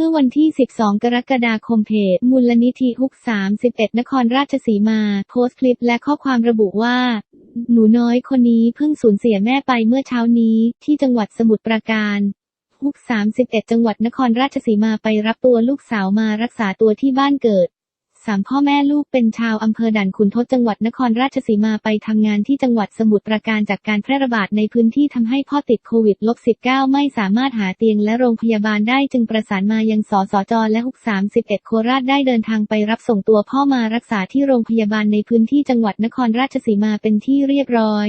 มื่อวันที่ 12 กรกฎาคมเพจ มูลนิธิฮุก 31 นครราชสีมา โพสต์คลิปและข้อความระบุว่า หนูน้อยคนนี้เพิ่งสูญเสียแม่ไปเมื่อเช้านี้ ที่จังหวัดสมุทรปราการฮุก 31 จังหวัดนครราชสีมาไปรับตัวลูกสาวมารักษาตัวที่บ้านเกิด สามพ่อแม่ลูกเป็นชาวอำเภอด่านขุนทดจังหวัดนครราชสีมาไปทำงานที่จังหวัดสมุทรปราการจากการแพร่ระบาดในพื้นที่ทำให้พ่อติดโควิดลบ19ไม่สามารถหาเตียงและโรงพยาบาลได้จึงประสานมายังสสจและฮุก31 โคราชได้เดินทางไปรับส่งตัวพ่อมารักษาที่โรงพยาบาลในพื้นที่จังหวัดนครราชสีมาเป็นที่เรียบร้อย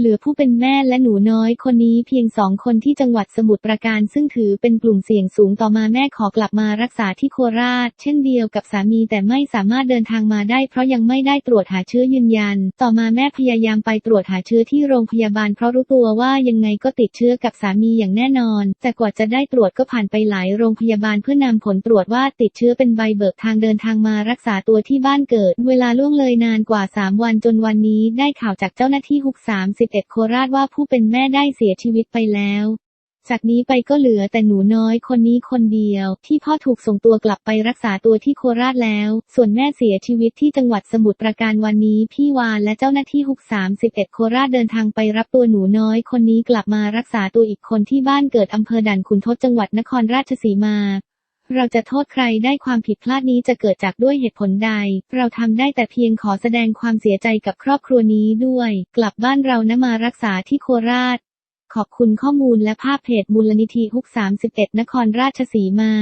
เหลือผู้เป็นแม่และหนูน้อยคนนี้เพียงสองคนที่จังหวัดสมุทรปราการซึ่งถือเป็นกลุ่มเสี่ยงสูงต่อมาแม่ขอกลับมารักษาที่โคราช เช่นเดียวกับสามีแต่ไม่สามารถเดินทางมาได้เพราะยังไม่ได้ตรวจหาเชื้อยืนยัน ต่อมาแม่พยายามไปตรวจหาเชื้อที่โรงพยาบาลเพราะรู้ตัวว่ายังไงก็ติดเชื้อกับสามีอย่างแน่นอน แต่กว่าจะได้ตรวจก็ผ่านไปหลายโรงพยาบาลเพื่อนำผลตรวจว่าติดเชื้อเป็นใบเบิกทางเดินทางมารักษาตัวที่บ้านเกิด เวลาล่วงเลยนานกว่า 3 วันจนวันนี้ได้ข่าวจากเจ้าหน้าที่ฮุก31โคราชว่าผู้เป็นแม่ได้เสียชีวิตไปแล้ว จากนี้ไปก็เหลือแต่หนูน้อยคนนี้คนเดียว ที่พ่อถูกส่งตัวกลับไปรักษาตัวที่โคราชแล้ว ส่วนแม่เสียชีวิตที่จังหวัดสมุทรปราการวันนี้พี่วานและเจ้าหน้าที่ฮุก31 โคราชเดินทางไปรับตัวหนูน้อยคนนี้กลับมารักษาตัวอีกคนที่บ้านเกิดอำเภอด่านขุนทดจังหวัดนครราชสีมา เราจะโทษใครได้ความผิดพลาดนี้จะเกิดจากด้วยเหตุผลใด เราทำได้แต่เพียงขอแสดงความเสียใจกับครอบครัวนี้ด้วย กลับบ้านเรานะมารักษาที่โคราช ขอบคุณข้อมูลและภาพเพจมูลนิธิฮุก 31 นครราชสีมา